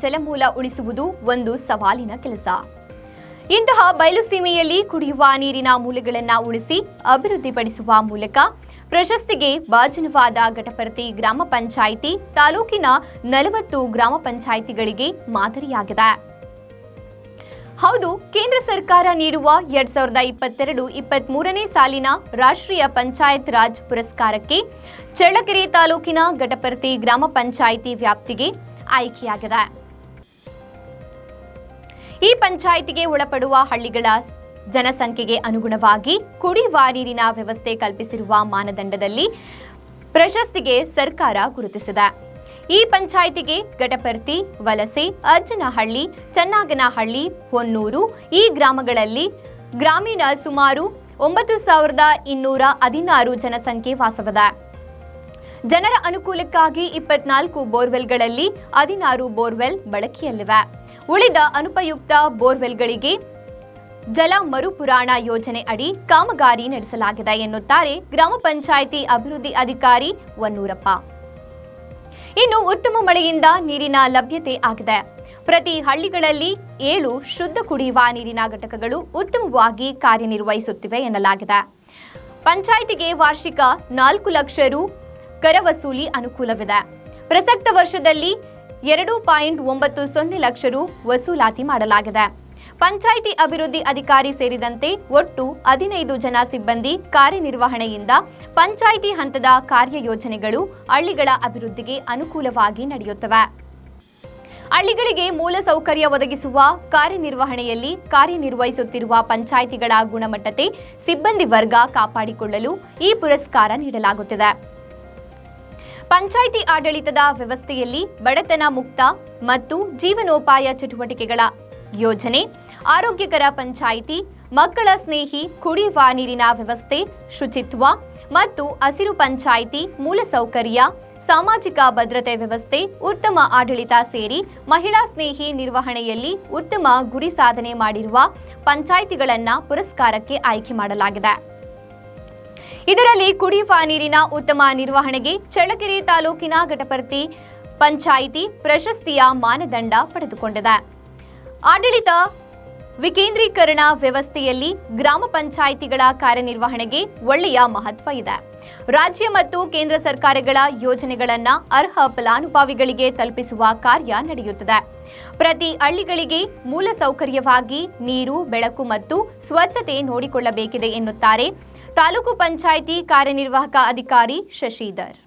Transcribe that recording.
ಜಲಮೂಲ ಉಳಿಸುವುದು ಒಂದು ಸವಾಲಿನ ಕೆಲಸ. ಇಂತಹ ಬಯಲುಸೀಮೆಯಲ್ಲಿ ಕುಡಿಯುವ ನೀರಿನ ಮೂಲಗಳನ್ನು ಉಳಿಸಿ ಅಭಿವೃದ್ಧಿಪಡಿಸುವ ಮೂಲಕ ಪ್ರಶಸ್ತಿಗೆ ಭಾಜನವಾದ ಘಟಪರ್ತಿ ಗ್ರಾಮ ಪಂಚಾಯಿತಿ ತಾಲೂಕಿನ ನಲವತ್ತು ಗ್ರಾಮ ಪಂಚಾಯಿತಿಗಳಿಗೆ ಮಾದರಿಯಾಗಿದೆ. ಹೌದು, ಕೇಂದ್ರ ಸರ್ಕಾರ ನೀಡುವ ಎರಡ್ ಸಾವಿರದ ಇಪ್ಪತ್ತೆರಡು ಇಪ್ಪತ್ತ್ ಮೂರನೇ ಸಾಲಿನ ರಾಷ್ಟ್ರೀಯ ಪಂಚಾಯತ್ ರಾಜ್ ಪುರಸ್ಕಾರಕ್ಕೆ ಚಳ್ಳಕೆರೆ ತಾಲೂಕಿನ ಘಟಪರ್ತಿ ಗ್ರಾಮ ಪಂಚಾಯಿತಿ ವ್ಯಾಪ್ತಿಗೆ ಆಯ್ಕೆಯಾಗಿದೆ. ಈ ಪಂಚಾಯಿತಿಗೆ ಒಳಪಡುವ ಹಳ್ಳಿಗಳ ಜನಸಂಖ್ಯೆಗೆ ಅನುಗುಣವಾಗಿ ಕುಡಿಯುವ ನೀರಿನ ವ್ಯವಸ್ಥೆ ಕಲ್ಪಿಸಿರುವ ಮಾನದಂಡದಲ್ಲಿ ಪ್ರಶಸ್ತಿಗೆ ಸರ್ಕಾರ ಗುರುತಿಸಿದೆ. ಈ ಪಂಚಾಯಿತಿಗೆ ಗಟಪರ್ತಿ ವಲಸೆ, ಅಜ್ಜನಹಳ್ಳಿ, ಚನ್ನಾಗನಹಳ್ಳಿ, ಹೊನ್ನೂರು, ಈ ಗ್ರಾಮಗಳಲ್ಲಿ ಗ್ರಾಮೀಣ ಸುಮಾರು ಒಂಬತ್ತು ಸಾವಿರದ ಇನ್ನೂರ ಹದಿನಾರು ಜನಸಂಖ್ಯೆ ವಾಸವಿದೆ. ಜನರ ಅನುಕೂಲಕ್ಕಾಗಿ ಇಪ್ಪತ್ನಾಲ್ಕು ಬೋರ್ವೆಲ್ಗಳಲ್ಲಿ ಹದಿನಾರು ಬೋರ್ವೆಲ್ ಬಳಕೆಯಲ್ಲಿವೆ. ಉಳಿದ ಅನುಪಯುಕ್ತ ಬೋರ್ವೆಲ್ಗಳಿಗೆ ಜಲ ಮರುಪುರಾಣ ಯೋಜನೆ ಅಡಿ ಕಾಮಗಾರಿ ನಡೆಸಲಾಗಿದೆ ಎನ್ನುತ್ತಾರೆ ಗ್ರಾಮ ಪಂಚಾಯಿತಿ ಅಭಿವೃದ್ಧಿ ಅಧಿಕಾರಿ ವನ್ನೂರಪ್ಪ. ಇನ್ನು ಉತ್ತಮ ಮಳೆಯಿಂದ ನೀರಿನ ಲಭ್ಯತೆ ಆಗಿದೆ. ಪ್ರತಿ ಹಳ್ಳಿಗಳಲ್ಲಿ ಏಳು ಶುದ್ಧ ಕುಡಿಯುವ ನೀರಿನ ಘಟಕಗಳು ಉತ್ತಮವಾಗಿ ಕಾರ್ಯನಿರ್ವಹಿಸುತ್ತಿವೆ ಎನ್ನಲಾಗಿದೆ. ಪಂಚಾಯಿತಿಗೆ ವಾರ್ಷಿಕ ನಾಲ್ಕು ಲಕ್ಷ ರು ಕರ ವಸೂಲಿ ಅನುಕೂಲವಿದೆ. ಪ್ರಸಕ್ತ ವರ್ಷದಲ್ಲಿ ಎರಡು ಪಾಯಿಂಟ್ ಒಂಬತ್ತು ಸೊನ್ನೆ ಲಕ್ಷ ರು ವಸೂಲಾತಿ ಮಾಡಲಾಗಿದೆ. ಪಂಚಾಯಿತಿ ಅಭಿವೃದ್ಧಿ ಅಧಿಕಾರಿ ಸೇರಿದಂತೆ ಒಟ್ಟು ಹದಿನೈದು ಜನ ಸಿಬ್ಬಂದಿ ಕಾರ್ಯನಿರ್ವಹಣೆಯಿಂದ ಪಂಚಾಯಿತಿ ಹಂತದ ಕಾರ್ಯಯೋಜನೆಗಳು ಹಳ್ಳಿಗಳ ಅಭಿವೃದ್ಧಿಗೆ ಅನುಕೂಲವಾಗಿ ನಡೆಯುತ್ತವೆ. ಹಳ್ಳಿಗಳಿಗೆ ಮೂಲ ಸೌಕರ್ಯ ಒದಗಿಸುವ ಕಾರ್ಯನಿರ್ವಹಣೆಯಲ್ಲಿ ಕಾರ್ಯನಿರ್ವಹಿಸುತ್ತಿರುವ ಪಂಚಾಯಿತಿಗಳ ಗುಣಮಟ್ಟತೆ ಸಿಬ್ಬಂದಿ ವರ್ಗ ಕಾಪಾಡಿಕೊಳ್ಳಲು ಈ ಪುರಸ್ಕಾರ ನೀಡಲಾಗುತ್ತಿದೆ. ಪಂಚಾಯಿತಿ ಆಡಳಿತದ ವ್ಯವಸ್ಥೆಯಲ್ಲಿ ಬಡತನ ಮುಕ್ತ ಮತ್ತು ಜೀವನೋಪಾಯ ಚಟುವಟಿಕೆಗಳ ಯೋಜನೆ ಆರೋಗ್ಯಕರ ಪಂಚಾಯಿತಿ, ಮಕ್ಕಳ ಸ್ನೇಹಿ ಕುಡಿಯುವ ನೀರಿನ ವ್ಯವಸ್ಥೆ, ಶುಚಿತ್ವ ಮತ್ತು ಹಸಿರು ಪಂಚಾಯಿತಿ ಮೂಲಸೌಕರ್ಯ ಸಾಮಾಜಿಕ ಭದ್ರತೆ ವ್ಯವಸ್ಥೆ, ಉತ್ತಮ ಆಡಳಿತ ಸೇರಿ ಮಹಿಳಾ ಸ್ನೇಹಿ ನಿರ್ವಹಣೆಯಲ್ಲಿ ಉತ್ತಮ ಗುರಿ ಸಾಧನೆ ಮಾಡಿರುವ ಪಂಚಾಯಿತಿಗಳನ್ನು ಪುರಸ್ಕಾರಕ್ಕೆ ಆಯ್ಕೆ ಮಾಡಲಾಗಿದೆ. ಇದರಲ್ಲಿ ಕುಡಿಯುವ ನೀರಿನ ಉತ್ತಮ ನಿರ್ವಹಣೆಗೆ ಚಳ್ಳಕೆರೆ ತಾಲೂಕಿನ ಘಟಪರ್ತಿ ಪಂಚಾಯಿತಿ ಪ್ರಶಸ್ತಿಯ ಮಾನದಂಡ ಪಡೆದುಕೊಂಡಿದೆ. ಆಡಳಿತ ವಿಕೇಂದ್ರೀಕರಣ ವ್ಯವಸ್ಥೆಯಲ್ಲಿ ಗ್ರಾಮ ಪಂಚಾಯಿತಿಗಳ ಕಾರ್ಯನಿರ್ವಹಣೆಗೆ ಒಳ್ಳೆಯ ಮಹತ್ವ ಇದೆ. ರಾಜ್ಯ ಮತ್ತು ಕೇಂದ್ರ ಸರ್ಕಾರಗಳ ಯೋಜನೆಗಳನ್ನು ಅರ್ಹ ಫಲಾನುಭವಿಗಳಿಗೆ ತಲುಪಿಸುವ ಕಾರ್ಯ ನಡೆಯುತ್ತದೆ. ಪ್ರತಿ ಹಳ್ಳಿಗಳಿಗೆ ಮೂಲ ಸೌಕರ್ಯವಾಗಿ ನೀರು, ಬೆಳಕು ಮತ್ತು ಸ್ವಚ್ಛತೆ ನೋಡಿಕೊಳ್ಳಬೇಕಿದೆ ಎನ್ನುತ್ತಾರೆ ತಾಲೂಕು ಪಂಚಾಯಿತಿ ಕಾರ್ಯನಿರ್ವಾಹಕ ಅಧಿಕಾರಿ ಶಶಿಧರ್.